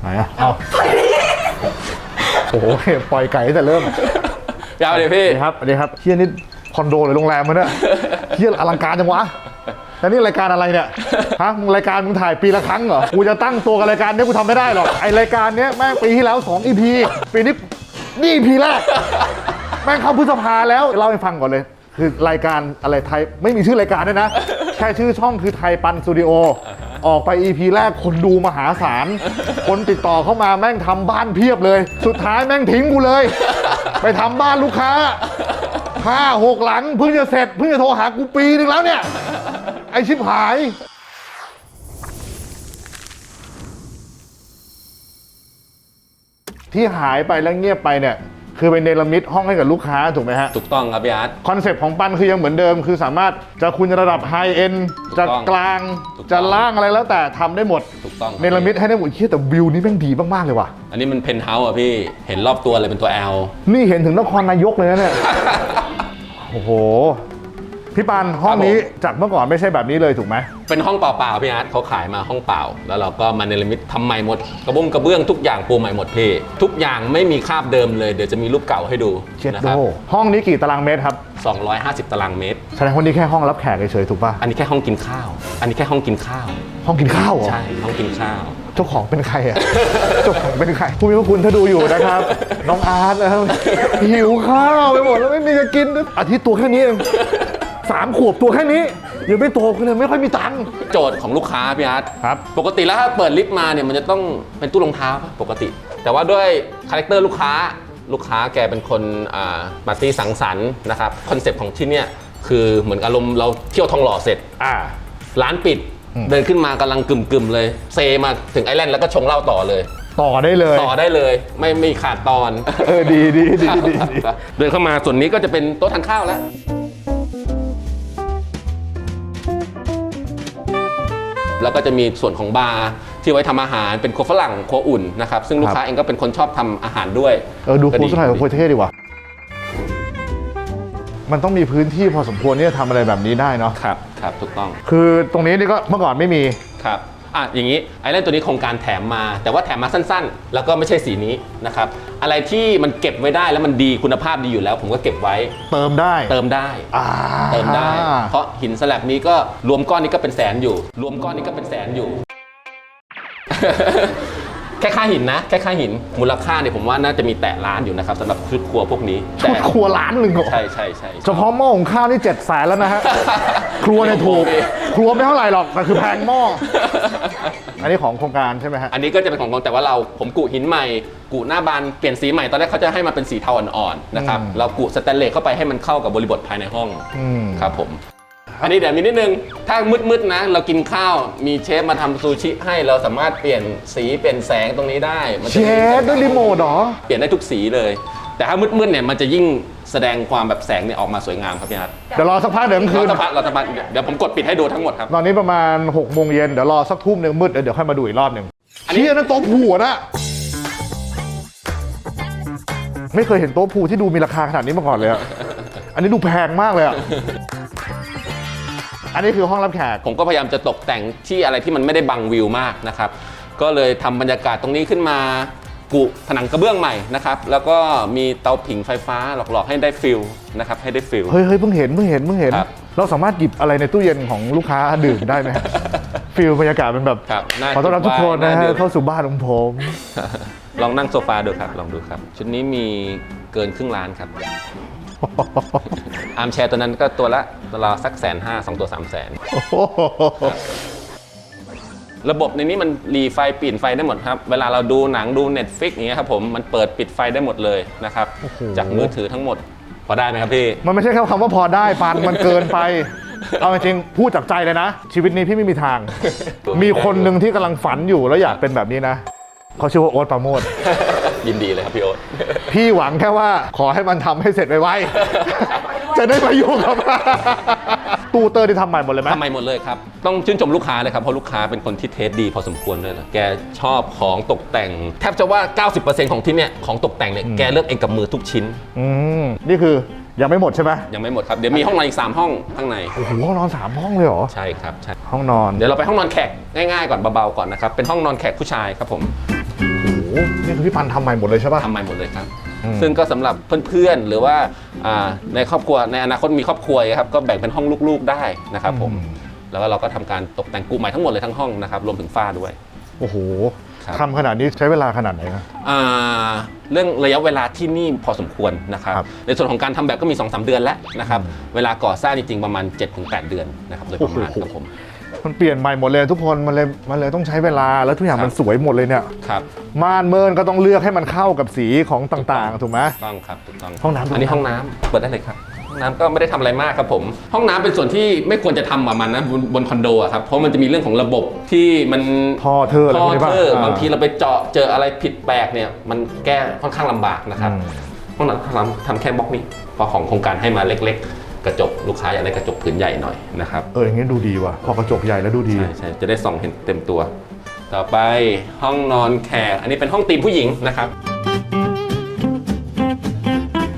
ไหนอะเอาโอ้โหปล่อยไก่ตั้งแต่เริ่มยาวเลยพี่สวัสดีครับสวัสดีครับเฮียนี่คอนโดหรือโรงแรมมันเนี่ยเฮียอลังการจังวะแล้วนี่รายการอะไรเนี่ย ฮะ มึงรายการมึงถ่ายปีละครั้งเหรอ กูจะตั้งตัวกับรายการเนี้ยกูทำไม่ได้หรอก ไอรายการเนี้ยแม่งปีที่แล้ว2 EP ปีนี้นี่ EP แรก แม่งเข้าพฤษภาแล้ว เล่าให้ฟังก่อนเลย คือรายการอะไรไทย ไม่มีชื่อรายการด้วยนะ แค่ชื่อช่องคือไทยปันสตูดิโอ ออกไป EP แรกคนดูมหาศาล คนติดต่อเข้ามาแม่งทำบ้านเพียบเลย สุดท้ายแม่งทิ้งกูเลย ไปทำบ้านลูกค้าห้าหกหลังเพิ่งจะเสร็จเพิ่งจะโทรหากูปีหนึ่งแล้วเนี่ย ไอชิบหาย ที่หายไปแล้วเงียบไปเนี่ย คือไปเนรมิตห้องให้กับลูกค้าถูกไหมฮะ ถูกต้องครับพี่อาร์ต คอนเซปต์ของปันคือยังเหมือนเดิม คือสามารถจะคุณระดับไฮเอ็นถูกจะต้องกลาง ถูกต้อง จะล่างอะไรแล้วแต่ทำได้หมด ถูกต้องครับเนรมิตให้ได้หมดเชี่ยแต่วิวนี่แม่งดีมาก ๆ เลยว่ะ อันนี้มันเพนท์เฮาส์อะพี่ เห็นรอบตัวเลยเป็นตัว L นี่เห็นถึงนครนายกเลยนะเนี่ย โอ้โห พี่ปานห้องนี้จากเมื่อก่อนไม่ใช่แบบนี้เลยถูกไหมเป็นห้องเปล่าๆพี่อาร์ตเขาขายมาห้องเปล่า แล้วเราก็มาเนรมิตทำใหม่หมด กระบุ้งกระเบื้องทุกอย่างปูใหม่หมดพี่ทุกอย่างไม่มีคราบเดิมเลยเดี๋ยวจะมีรูปเก่าให้ดูเจ็ดนะโดครับห้องนี้กี่ตารางเมตรครับ250 ตารางเมตร แสดงว่านี่แค่ห้องรับแขกเฉยๆถูกป่ะอันนี้แค่ห้องกินข้าว อันนี้แค่ห้องกินข้าว ห้องกินข้าวเหรอ ใช่ห้องกินข้าว เจ้าของเป็นใครอะ เจ้าของเป็นใครผู้มีพระคุณถ้าดูอยู่นะครับ น้องอาร์ตนะครับหิวข้าวไปหมดแล้วไม่มีจะกินอาทิตย์ตัวแค่นี้เอง สามขวบตัวแค่นี้ยังไม่โตขึ้นเลยไม่ค่อยมีตังค์ โจทย์ของลูกค้าพี่อาร์ตครับ ปกติแล้วถ้าเปิดลิฟต์มาเนี่ยมันจะต้องเป็นตู้รองเท้าปะปกติ แต่ว่าด้วยคาแรคเตอร์ลูกค้า ลูกค้าแกเป็นคนอ่าปาร์ตี้สังสรรค์นะครับคอนเซปต์ของที่เนี่ยคือเหมือนอารมณ์เราเที่ยวทองหล่อเสร็จ อ่า ร้านปิดอืม เดินขึ้นมากำลังกึ่มๆเลย เซมาถึงไอแลนด์แล้วก็ชงเหล้าต่อเลย ต่อได้เลยต่อได้เลย ไม่ไม่ขาดตอน เออดีดีดีดีดี เดินเข้ามาส่วนนี้ก็จะเป็นโต๊ะทานข้าวแล้ว แล้วก็จะมีส่วนของบาร์ที่ไว้ทำอาหารเป็นครัวฝรั่งครัวอุ่นนะครับซึ่งลูกค้าเองก็เป็นคนชอบทำอาหารด้วยเออดูก็โพสต์หน่อยโพสต์เท่ดีว่ะมันต้องมีพื้นที่พอสมควรที่จะทำอะไรแบบนี้ได้เนาะครับครับถูกต้อง คือตรงนี้นี่ก็เมื่อก่อนไม่มีครับ อะอย่างนี้ไอแลนด์ตัวนี้โครงการแถมมา แต่ว่าแถมมาสั้นๆ แล้วก็ไม่ใช่สีนี้นะครับอะไรที่มันเก็บไว้ได้แล้วมันดีคุณภาพดีอยู่แล้ว ผมก็เก็บไว้เติมได้เติมได้ อ่าเติมได้ เพราะหินสลับนี้ก็รวมก้อนนี้ก็เป็นแสนอยู่ รวมก้อนนี้ก็เป็นแสนอยู่ แค่ค่าหินนะแค่ค่าหินมูลค่าเนี่ยผมว่าน่าจะมีแตะล้านอยู่นะครับสำหรับชุดครัวพวกนี้ชุดครัวล้านหนึ่งเหรอใช่ใช่ใช่เฉพาะหม้อหุงข้าวนี่เจ็ดแสนแล้วนะฮะ ครัวเนี่ยถูก ครัวไม่เท่าไหร่หรอกแต่คือแพงหม้อ อันนี้ของโครงการใช่ไหมฮะ อันนี้ก็จะเป็นของกองแต่ว่าเราผมกุหินใหม่กุหน้าบานเปลี่ยนสีใหม่ตอนแรกเขาจะให้มาเป็นสีเทาอ่อนๆนะครับอืมเรากุสแตนเลสเข้าไปให้มันเข้ากับบริบทภายในห้องอืม ครับผม อันนี้เดี๋ยวมีนิดนึง ถ้ามืดๆนะ เรากินข้าว มีเชฟมาทำซูชิให้ เราสามารถเปลี่ยนสีเปลี่ยนแสงตรงนี้ได้มันเชจะมีฟด้วยรีโมทเหรอ เปลี่ยนได้ทุกสีเลย แต่ถ้ามืดๆเนี่ย มันจะยิ่งแสดงความแบบแสงเนี่ยออกมาสวยงามครับพี่อาร์ตเดี๋ยวรอสักพักเดี๋ยวกลางคืเราน จะพัดเราจะพัดเดี๋ยวผมกดปิดให้ดูทั้งหมดครับ ตอนนี้ประมาณ6กโมงเย็นเดี๋ยวรอสักทุ่มหนึ่งมืดเดี๋ยวค่อยมาดูอีกรอบหนึ่งอันนี้ เชี่ยนั่นโต๊ะผูอะนะ ไม่เคยเห็นโต๊ะผูที่ดูมีราคาขนาดนี้มาก่อนเลยอะอันนี้ดูแพงมากเลยอะ อันนี้คือห้องรับแขก ผมก็พยายามจะตกแต่งที่อะไรที่มันไม่ได้บังวิวมากนะครับ ก็เลยทำบรรยากาศตรงนี้ขึ้นมากุผนังกระเบื้องใหม่นะครับ แล้วก็มีเตาผิงไฟฟ้าหลอกๆให้ได้ฟิลนะครับให้ได้ฟิล เฮ้ยเฮ้ยเพิ่งเห็นเพิ่งเห็นเพิ่งเห็น ครับ เราสามารถหยิบอะไรในตู้เย็นของลูกค้าดื่มได้ไหมฟิลบรรยากาศเป็นแบบ ครับน่าขอต้อนรับทุกคนนะาฮะ ดื่ม เข้าสู่บ้านของผม ลองนั่งโซฟาดูครับ ลองดูครับ ชุดนี้มีเกินครึ่งล้านครับ อาร์มแชร์ตัวนั้นก็ตัวละตัวละสักแสนห้าสองตัวสามแสนระบบในนี้มันรีไฟเปลี่ยนไฟได้หมดครับ เวลาเราดูหนังดู Netflix อย่างเงี้ยครับผมมันเปิดปิดไฟได้หมดเลยนะครับ จากมือถือทั้งหมด พอได้ไหมครับพี่ มันไม่ใช่แค่คำว่าพอได้ปันมันเกินไป เอาจริงๆพูดจากใจเลยนะ ชีวิตนี้พี่ไม่มีทาง มีคนหนึ่งที่กำลังฝันอยู่แล้วอยากเป็นแบบนี้นะเขาชื่อว่าโอ๊ตปราโมดยินดีเลยครับพี่โอ๊ตพี่หวังแค่ว่าขอให้มันทำให้เสร็จไวๆ จะได้มาอยู่กับมันตู้เตอร์ที่ทำใหม่หมดเลยไหมทำไมหมดเลยครับ ต้องชื่นชมลูกค้าเลยครับ เพราะลูกค้าเป็นคนที่เทสดีพอสมควรเลยนะแกชอบของตกแต่ง แทบจะว่า 90%ของที่เนี่ยของตกแต่งเนี่ยแกเลือกเองกับมือทุกชิ้น อืมนี่คือยังไม่หมดใช่ไหมยังไม่หมดครับ เดี๋ยวมีห้องนอนอีก 3 ห้องข้างใน โอ้โหห้องนอนสามห้องเลยเหรอ ใช่ครับใช่ห้องนอนเดี๋ยวเราไปห้องนอนแขกง่ายๆก่อนเบาๆก่อนนะครับเป็นห้องนอนแขกผู้ชายครับผมนี่คือพี่ปันทำใหม่หมดเลยใช่ป่ะทำใหม่หมดเลยครับ อืม ซึ่งก็สำหรับเพื่อนๆหรือว่าอ่า ในครอบครัวในอนาคตมีครอบครัวครับก็แบ่งเป็นห้องลูกๆได้นะครับผมแล้วก็เราก็ทำการตกแต่งกูใหม่ทั้งหมดเลยทั้งห้องนะครับรวมถึงฝ้าด้วย โอ้โหครับทำขนาดนี้ใช้เวลาขนาดไหนนะอ่าเรื่องระยะเวลาที่นี่พอสมควรนะครับครับในส่วนของการทำแบบก็มี2-3เดือนแล้วนะครับ เวลาก่อสร้างจริงๆประมาณ 7-8 เดือนนะครับโดยประมาณโอ้โหครับผม มันเปลี่ยนใหม่หมดเลยทุกคนมันเลยมันเลยต้องใช้เวลาแล้วทุกอย่างครับมันสวยหมดเลยเนี่ยครับม่านเมินก็ต้องเลือกให้มันเข้ากับสีของต่างๆ ถูกไหม ถูกต้องครับถูกต้องห้องน้ำ อันนี้ห้องน้ำเปิดได้เลยครับห้องน้ำก็ไม่ได้ทำอะไรมากครับผม ห้องน้ำเป็นส่วนที่ไม่ควรจะทำประมาณนั้นบนบนคอนโดอะครับเพราะมันจะมีเรื่องของระบบที่มันท่อเธออะไรท่พอวกนี้ป่ะเทอร์อ่บางทีเราไปเจาะเจออะไรผิดแปลกเนี่ยมันแก้ค่อนข้างลำบากนะครับอืม ห้องน้ำห้องน้ำทำแค่บล็อกนี้เพอของโครงการให้มาเล็กๆ กระจกลูกค้าอยากได้กระจกผืนใหญ่หน่อยนะครับเอออย่างงี้ดูดีว่ะพอกระจกใหญ่แล้วดูดี ใช่ใช่จะได้ส่องเห็นเต็มตัว ต่อไปห้องนอนแขกอันนี้เป็นห้องตีมผู้หญิงนะครับ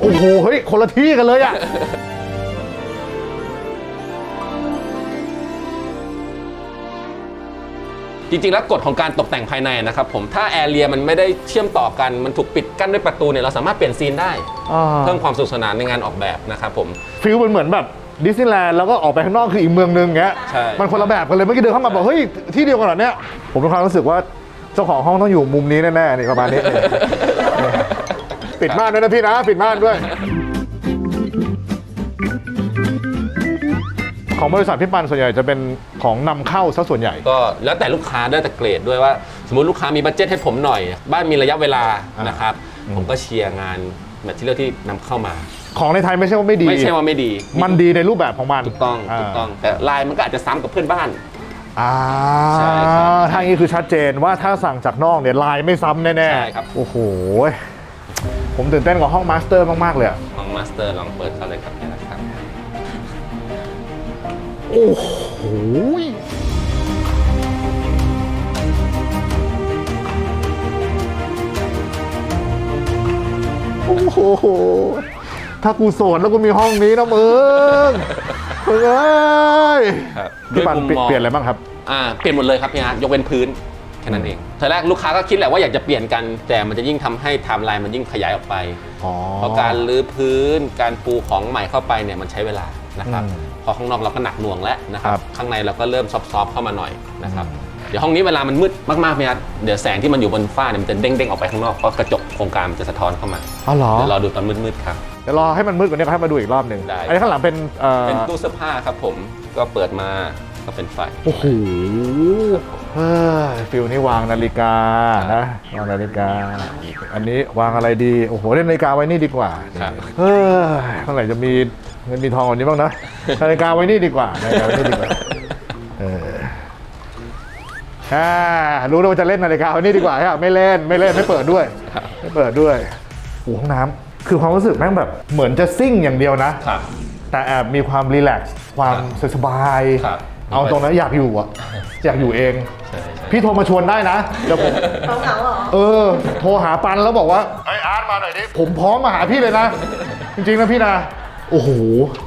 โอ้โหเฮ้ยคนละที่กันเลยอะ จริงๆ แล้วกฎของการตกแต่งภายในนะครับผมถ้าแอร์เรียมันไม่ได้เชื่อมต่อกันมันถูกปิดกั้นด้วยประตูเนี่ยเราสามารถเปลี่ยนซีนได้เพิ่มความสนุขสนานในงานออกแบบนะครับผม ฟิลมันเหมือนแบบดิสนีย์แลนด์แล้วก็ออกไปข้างนอกคืออีกเมืองนึงเงี้ยใช่ มันคนละแบบกันเลยเมื่อกี้เดินเข้ามาบอกเฮ้ยที่เดียวกันเหรอเนี่ยผมมีความรู้สึกว่าเจ้าของห้องต้องอยู่มุมนี้แน่ๆนี่ประมาณนี้นี่ปิดม่านด้วยนะพี่นะ ปิดม่านด้วย ของบริษัทพี่ปันส่วนใหญ่จะเป็นของนำเข้าซะส่วนใหญ่ ก็แล้วแต่ลูกค้าด้วยแต่เกรดด้วยว่า สมมติลูกค้ามีบัตเจ็ตให้ผมหน่อย บ้านมีระยะเวลาอ่านนะครับ ผมก็เชียร์งานแมทเทียลที่นำเข้ามา ของในไทยไม่ใช่ว่าไม่ดี ไม่ใช่ว่าไม่ดีมันดีในรูปแบบของมันถูกต้องถูกต้อง แต่ลายมันก็อาจจะซ้ำกับเพื่อนบ้าน อ่าใช่ครับถ้าอย่างนี้คือชัดเจนว่าถ้าสั่งจากนอกเนี่ยลายไม่ซ้ำแน่ใช่ครับ โอ้โหผมตื่นเต้นกับห้องมาสเตอร์มาก ๆ เลยอะของมาสเตอร์ลองเปิดเข้าเลยครับเนี่ยนะครับ โอ้โหโอ้โห ถ้ากูโสดแล้วกูมีห้องนี้นะมึงมึงเอ้ยครับพี่ปันด้วยมุมมอง เปลี่ยนอะไรบ้างครับ อ่าเปลี่ยนหมดเลยครับพี่อาร์ตยกเว้นพื้นแค่นั้นเองทีแรกลูกค้าก็คิดแหละว่าอยากจะเปลี่ยนกัน แต่มันจะยิ่งทำให้ไทม์ไลน์มันยิ่งขยายออกไป อ๋อเพราะการรื้อพื้นการปูของใหม่เข้าไปเนี่ยมันใช้เวลา นะครับอืมพอข้างนอกเราก็หนักหน่วงแล้วนะครัครับบ ข้างในเราก็เริ่มซอฟๆเข้ามาหน่อยนะครับเดี๋ยวห้องนี้เวลามันมืดมากๆพี่อาร์ตเดี๋ยวแสงที่มันอยู่บนฝ้าเนี่ยมันจะเด้งๆออกไปข้างนอกเพราะกระจกโครงการมันจะสะท้อนเข้ามาอ๋อเหรอ เดี๋ยวรอดูตอนมืดๆครับ เดี๋ยวรอให้มันมืดกว่านี้ก็ให้มาดูอีกรอบหนึ่งได้ อันนี้ข้างหลังเป็นเอ่อเป็นตู้เสื้อผ้าครับผมก็เปิดมาก็เป็นไฟ โอ้โหเฮ้ยฟิลนี่วางนาฬิกานะวางนาฬิกา อันนี้วางอะไรดี โอ้โหเล่นนาฬิกาไว้นี่ดีกว่าครับ เฮ้ยเมื่อไหร่จะมี เงินมีทองกวันนี้บ้างนะนาฬิกาไว้นี่ดีกว่านาฬิกาไว้นี่ดีกว่าเอออ่ารู้แล้วว่าจะเล่นนาฬิกาไว้นี่ดีกว่าครับไม่เล่นไม่เล่นไม่เปิดด้วยครับไม่เปิดด้วยโอ้โหห้องน้ำคือความรู้สึกแม่งแบบเหมือนจะซิ่งอย่างเดียวนะ ครับ แต่แอบมีความรีแลกซ์ความสบายๆครับ เอาตรงนั้นอยากอยู่อะอยากอยู่เอง ใช่ใช่พี่โทรมาชวนได้นะเดี๋ยวผม เขาเหงาเหรอ เออ โทรหาปันแล้วบอกว่าไออาร์ตมาหน่อยดิ ผมพร้อมมาหาพี่เลยนะ จริงๆนะพี่นะ โอ้โห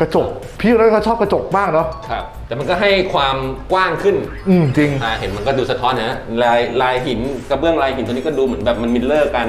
กระจก พี่เลยเขาชอบกระจกมากเนาะครับ แต่มันก็ให้ความกว้างขึ้นอืมจริง อ่าเห็นมันก็ดูสะท้อนนะลายลายหินกระเบื้องลายหินตัวนี้ก็ดูเหมือนแบบมันมิลเลอร์กัน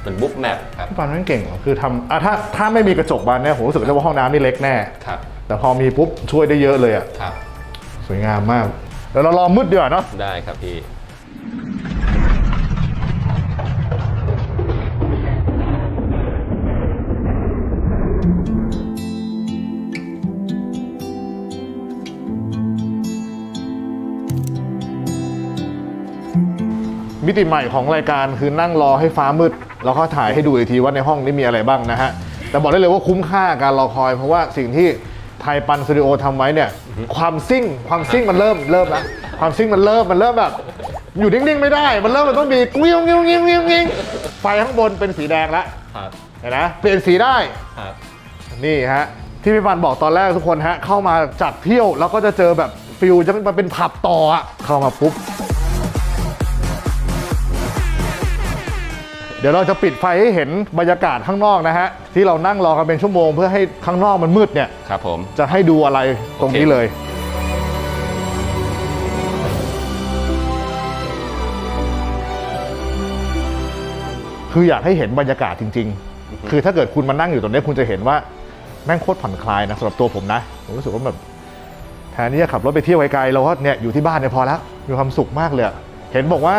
เหมือนบุ๊กแมปครับพี่ปันแม่งเก่งว่ะคือทำอะถ้าถ้าไม่มีกระจกบานเนี่ยผมรู้สึกได้ว่าห้องน้ำนี่เล็กแน่ ครับแต่พอมีปุ๊บช่วยได้เยอะเลยอะครับ สวยงามมากเดี๋ยวเรารอมืดดีกว่าเนาะได้ครับพี่ มิติใหม่ของรายการคือนั่งรอให้ฟ้ามืด แล้วก็ถ่ายให้ดูอีกทีว่าในห้องนี้มีอะไรบ้างนะฮะ แต่บอกได้เลยว่าคุ้มค่าการรอคอย เพราะว่าสิ่งที่ไทยปันสตูดิโอทำไว้เนี่ย ความซิ่งความซิ่งมันเริ่มเริ่มแล้วความซิ่งมันเริ่มมันเริ่มแบบ อยู่นิ่งๆไม่ได้ มันเริ่มมันต้องมีกิ้วกิ้วกิ้วกิ้วกิ้วไฟข้างบนเป็นสีแดงแล้วครับเห็นนะเปลี่ยนสีได้ ครับ นี่ฮะ ที่พี่ปันบอกตอนแรกทุกคนฮะ เข้ามาจากเที่ยวแล้วก็จะเจอแบบฟิลจะมันเป็นผับต่ออะเข้ามาปุ๊บ เดี๋ยวเราจะปิดไฟให้เห็นบรรยากาศข้างนอกนะฮะ ที่เรานั่งรอกันเป็นชั่วโมงเพื่อให้ข้างนอกมันมืดเนี่ย ครับผม จะให้ดูอะไรตรงนี้โอเคเลยนคืออยากให้เห็นบรรยากาศจริง ๆ คือถ้าเกิดคุณมานั่งอยู่ตรงนี้คุณจะเห็นว่าแม่งโคตรผ่อนคลายนะสำหรับตัวผมนะผมรู้สึกว่าแบบแทนที่จะขับรถไปเที่ยวไกลๆเราก็เนี่ยอยู่ที่บ้านเนี่ยพอแล้วมีความสุขมากเลยอะเห็นบอกว่า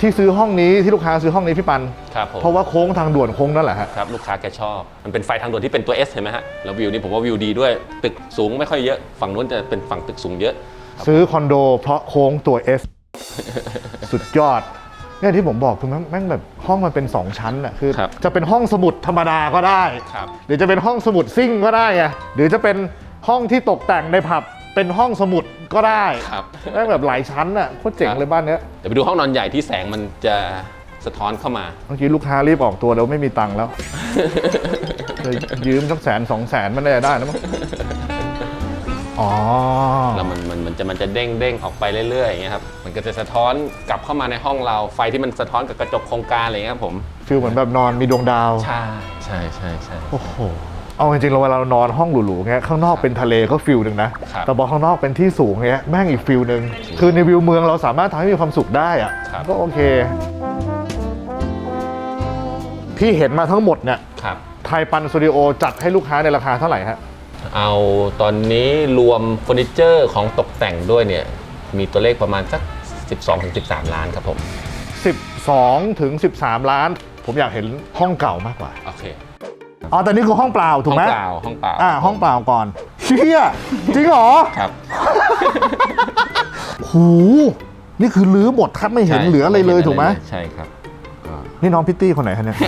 ที่ซื้อห้องนี้ที่ลูกค้าซื้อห้องนี้พี่ปัน ครับผมเพราะว่าโค้งทางด่วนโค้งนั่นแหละฮะ ครับลูกค้าแกชอบ มันเป็นไฟทางด่วนที่เป็นตัว S เห็นไหมฮะแล้ววิวนี่ผมว่าวิวดีด้วยตึกสูงไม่ค่อยเยอะ ฝั่งนู้นจะเป็นฝั่งตึกสูงเยอะ ซื้อคอนโดเพราะโค้งตัว S สุดยอดเนี่ยที่ผมบอกคือแม่งแม่งแบบห้องมันเป็น 2 ชั้นอะคือครับ จะเป็นห้องสมุดธรรมดาก็ได้ ครับ หรือจะเป็นห้องสมุดซิ่งก็ได้ไงหรือจะเป็นห้องที่ตกแต่งในผับ เป็นห้องสมุดก็ได้ครับ แม่งแบบหลายชั้นอะโคตรเจ๋งเลยบ้านเนี้ยเดี๋ยวไปดูห้องนอนใหญ่ที่แสงมันจะสะท้อนเข้ามา เมื่อกี้ลูกค้ารีบออกตัวแล้วไม่มีตังค์แล้วเลยยืมสักแสนสองแสนมันได้ได้นะมั้งอ๋อ แล้วมันมันมันจะมันจะเด้งเด้งออกไปเรื่อยๆอย่างเงี้ยครับ มันก็จะสะท้อนกลับเข้ามาในห้องเรา ไฟที่มันสะท้อนกับกระจกโครงการอะไรเงี้ยครับผม ฟิลเหมือนแบบนอนมีดวงดาว ใช่ใช่ใช่ใช่โอ้โห เอาจริงๆเราเวลาเรานอนห้องหรูๆเงี้ยข้างนอกเป็นทะเลก็ฟิลหนึ่งนะ ครับแต่พอข้างนอกเป็นที่สูงเงี้ยแม่งอีกฟิลหนึ่งคือในวิวเมืองเราสามารถทำให้มีความสุขได้อะครับ ก็โอเค ที่เห็นมาทั้งหมดเนี่ยครับ ไทยปันสตูดิโอจัดให้ลูกค้าในราคาเท่าไหร่ฮะเอาตอนนี้รวมเฟอร์นิเจอร์ของตกแต่งด้วยเนี่ย มีตัวเลขประมาณสัก 12-13 ล้านครับผม 12ถึง13 ล้าน ผมอยากเห็นห้องเก่ามากกว่า โอเค อ๋อแต่นี่คือห้องเปล่าถูห้กองไหมเปล่าห้องเปล่าอ่าห้องเปล่าก่อนเชี่ยจริงเหรอครับหูนี่คือลื้อหมดแทบไม่เห็นเหลืออะไรเลยถูกไหมใช่ครับนี่น้องพิตตี้คนไหนคะเนี่ย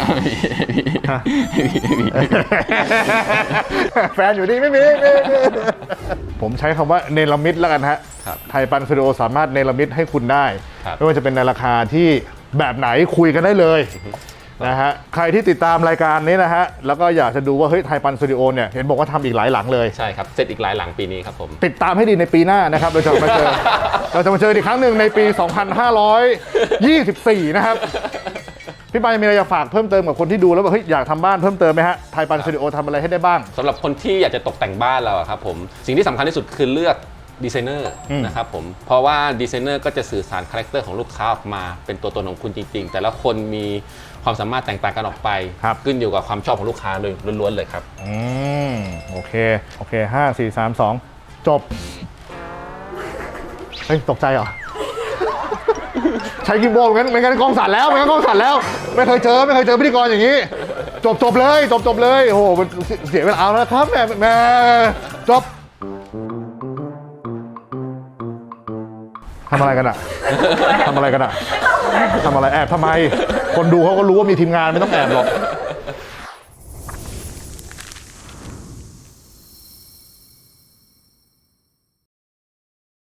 แฟนอยู่นี่ไม่มีไม่มีผมใช้คำว่าเนรมิตแล้วกันฮะครับไทยปันสตูดิโอสามารถเนรมิตให้คุณได้ครับไม่ว่าจะเป็นในราคาที่แบบไหนคุยกันได้เลย นะฮะใครที่ติดตามรายการนี้นะฮะแล้วก็อยากจะดูว่าเฮ้ยไทยปันสตูดิโอเนี่ยเห็นบอกว่าทำอีกหลายหลังเลย ใช่ครับ เสร็จอีกหลายหลังปีนี้ครับผม ติดตามให้ดีในปีหน้านะครับ เราจะมาเจอ เราจะมาเจออีกครั้งหนึ่งในปี 2524 นะครับ พี่ปายมีอะไรจะฝากเพิ่มเติมกับคนที่ดูแล้วแบบเฮ้ยอยากทำบ้านเพิ่มเติมไหมฮะไทยปันสตูดิโอทำอะไรให้ได้บ้าง สำหรับคนที่อยากจะตกแต่งบ้านเราอะครับผม สิ่งที่สำคัญที่สุดคือเลือก ดีไซเนอร์อืม นะครับผมเพราะว่าดีไซเนอร์ก็จะสื่อสารคาแรคเตอร์ของลูกค้าออกมา เป็นตัวตนของคุณจริง ๆ แต่ละคนมีความสามารถแตกต่างกันออกไป ครับ ขึ้นอยู่กับความชอบของลูกค้าเลยล้วนๆเลยครับ อืมโอเค โอเคห้าสี่สามสองจบ เฮ้ย ตกใจเหรอ ใช้กิมโบงั้นไม่งั้นกล้องสั่นแล้วไม่งั้นกล้องสั่นแล้ว ไม่เคยเจอ ไม่เคยเจอพิธีกรอย่างนี้ จบจบเลย จบจบเลย โอ้โหมันเสียเวลาเอาแล้วครับแม่แม่จบ ทำอะไรกันอะทำอะไรกันอะทำอะไรแอบทำไม คนดูเขาก็รู้ว่ามีทีมงานไม่ต้องแอบหรอก